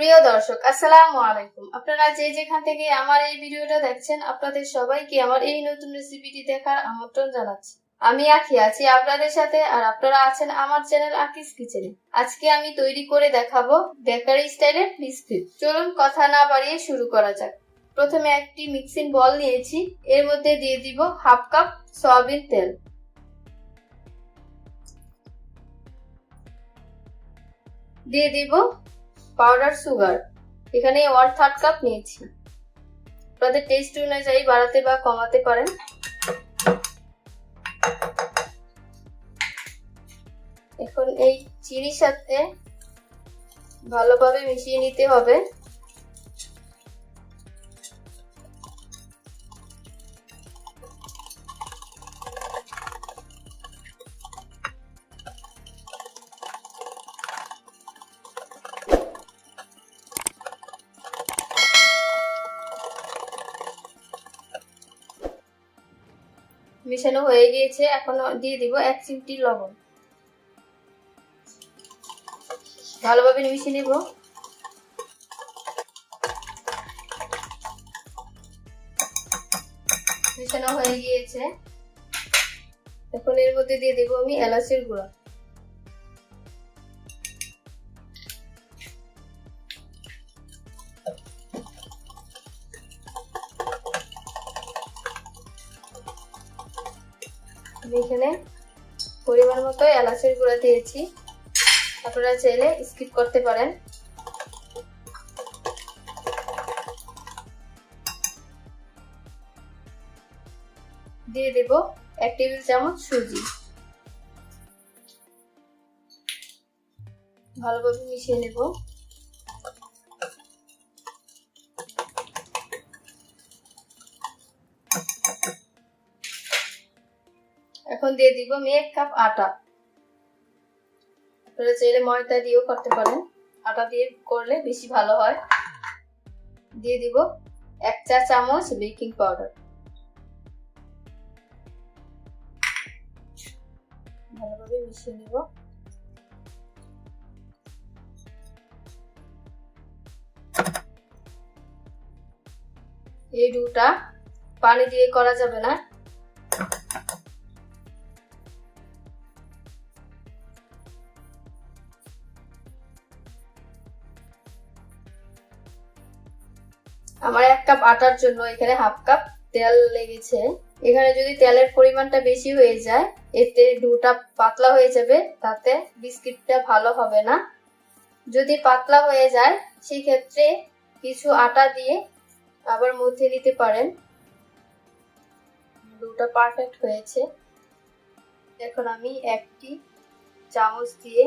প্রিয় দর্শক, আসসালামু আলাইকুম। আপনারা যে যেখান থেকে আমার এই ভিডিওটা দেখছেন, আপনাদের সবাইকে আমার এই নতুন রেসিপিটি দেখার আমন্ত্রণ জানাচ্ছি। আমি আখি আছি আপনাদের সাথে আর আপনারা আছেন আমার চ্যানেল আকিস কিচেনে। আজকে আমি তৈরি করে দেখাবো বেকারি স্টাইলের বিস্কুট। চলুন কথা না বাড়িয়ে শুরু করা যাক। প্রথমে একটি মিক্সিং বল নিয়েছি। এর মধ্যে দিয়ে দিব হাফ কাপ সয়াবিন তেল। দিয়ে দিব পাউডার সুগার এখানে ওয়ান থার্ড কাপ নিয়েছি। আপনাদের টেস্ট অনুযায়ী বাড়াতে বা কমাতে পারেন। এখন এই চিনির সাথে ভালোভাবে মিশিয়ে নিতে হবে। মেশানো হয়ে গিয়েছে, এখন দিয়ে দিব এক চিমটি লবণ। ভালোভাবে মিশিয়ে নেব। মিশানো হয়ে গিয়েছে। এখন এর মধ্যে দিয়ে দেবো আমি এলাচের গুঁড়া। এখানে পরিমাণ মতো এলাচের গুঁড়া দিয়েছি। আপনারা চাইলে স্কিপ করতে পারেন। দিয়ে দেব এক টেবিল চামচ সুজি। ভালোভাবে মিশিয়ে নেব। এখন দিয়ে দিব আমি এক কাপ আটা। আপনারা চাইলে ময়দা দিয়েও করতে পারেন। আটা দিয়ে করলে বেশি ভালো হয়। দিয়ে দিব এক চা চামচ বেকিং পাউডার। ভালোভাবে মিশিয়ে নেব। এই ডুটা পানি দিয়ে করা যাবে না। আমার এক কাপ আটার জন্য এখানে হাফ কাপ তেল লেগেছে। এখানে যদি তেলের পরিমাণটা বেশি হয়ে যায়, এতে ডুটা পাতলা হয়ে যাবে, তাতে বিস্কিটটা ভালো হবে না। যদি পাতলা হয়ে যায় সেই ক্ষেত্রে কিছু আটা দিয়ে আবার মধ্যে নিতে পারেন। ডুটা পারফেক্ট হয়েছে। এখন আমি একটি চামচ দিয়ে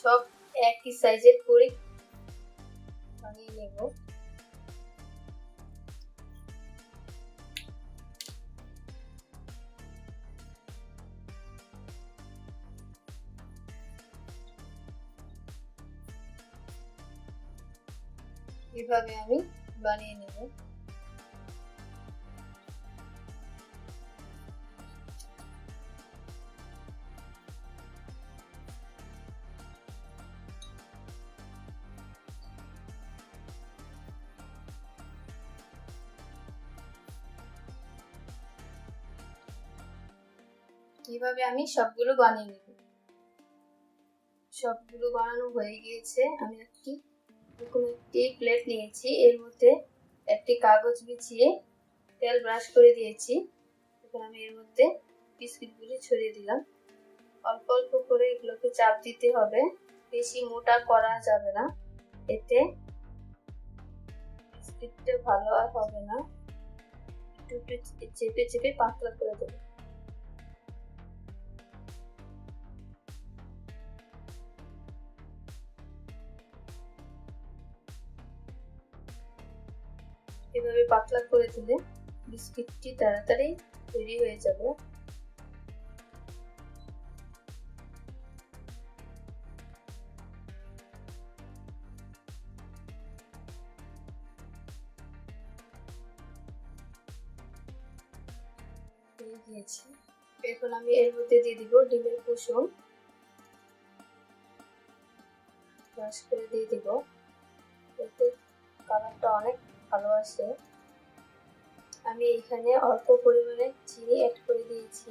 সব একই সাইজের করে বানিয়ে নেব। এভাবে আমি বানিয়ে নেব। এইভাবে আমি সবগুলো বানিয়ে নেব। সবগুলো বানানো হয়ে গিয়েছে, আমি একটি এরকম একটি প্লেট নিয়েছি। এর মধ্যে একটি কাগজ বিছিয়ে তেল ব্রাশ করে দিয়েছি। এখন আমি এর মধ্যে বিস্কিটগুলি ছড়িয়ে দিলাম। অল্প অল্প করে এগুলোকে চাপ দিতে হবে। বেশি মোটা করা যাবে না। এতে বিস্কিটটা ভালো আর হবে না। একটু একটু চেপে চেপে পাতলা করে দেবো। এভাবে পাতলা করে দিলে বিস্কিটটি তাড়াতাড়ি তৈরি হয়ে যাবে। দিয়েছি। এখন আমি এর মধ্যে দিয়ে দিব ডিমের কুসুম। করে দিয়ে দিব। কালারটা অনেক ভালো আসে আমি এখানে অল্প পরিমাণে চিনি অ্যাড করে দিয়েছি।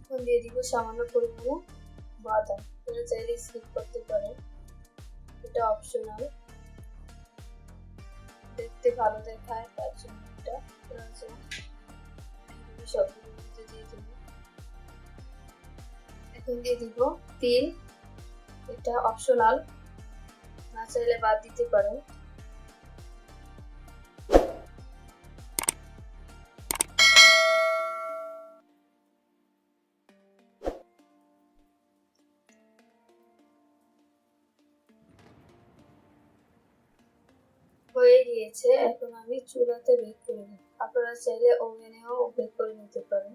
এখন দিয়ে দিব সামান্য পরিমাণে বাদাম। এটা চাইলে স্কিপ করতে পারেন। এটা অপশনাল দেখতে ভালো দেখায় তার জন্য এটা এখন দিয়ে দিব তেল। এটা অপশনাল না চাইলে বাদ দিতে পারেন। হয়ে গিয়েছে, এখন আমি চুলাতে বেক করে নেব। আপনারা চাইলে ওভেনেও বেক করে নিতে পারেন।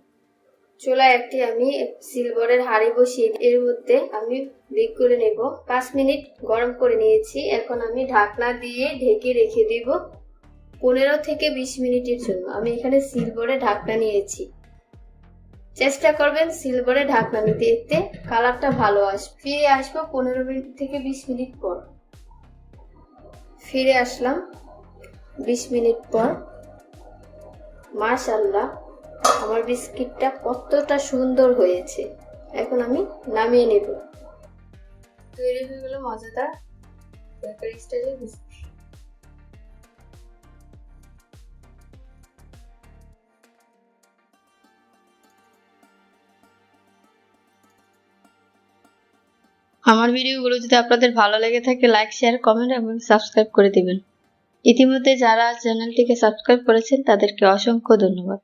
চুলায় একটি আমি সিলভারের হাঁড়ি বসিয়ে এর মধ্যে আমি বেক করে নেব। পাঁচ মিনিট গরম করে নিয়েছি। এখন আমি ঢাকনা দিয়ে ঢেকে রেখে দিব পনেরো থেকে বিশ মিনিটের জন্য। আমি এখানে সিলভারে ঢাকনা নিয়েছি। চেষ্টা করবেন সিলভারে ঢাকনা নিতে। এতে কালারটা ভালো আসবে। ফিরে আসব পনেরো মিনিট থেকে বিশ মিনিট পর। ফিরে আসলাম বিশ মিনিট পর। মাশাল্লাহ আমার বিস্কিটটা কতটা সুন্দর হয়েছে। এখন আমি নামিয়ে নেব। তৈরি হয়ে গেল মজাদার বেকারি স্টাইলের বিস্কিট। আমার ভিডিওগুলো যদি আপনাদের ভালো লেগে থাকে লাইক শেয়ার কমেন্ট এবং সাবস্ক্রাইব করে দিবেন। ইতিমধ্যে যারা চ্যানেলটিকে সাবস্ক্রাইব করেছেন, তাদেরকে অসংখ্য ধন্যবাদ।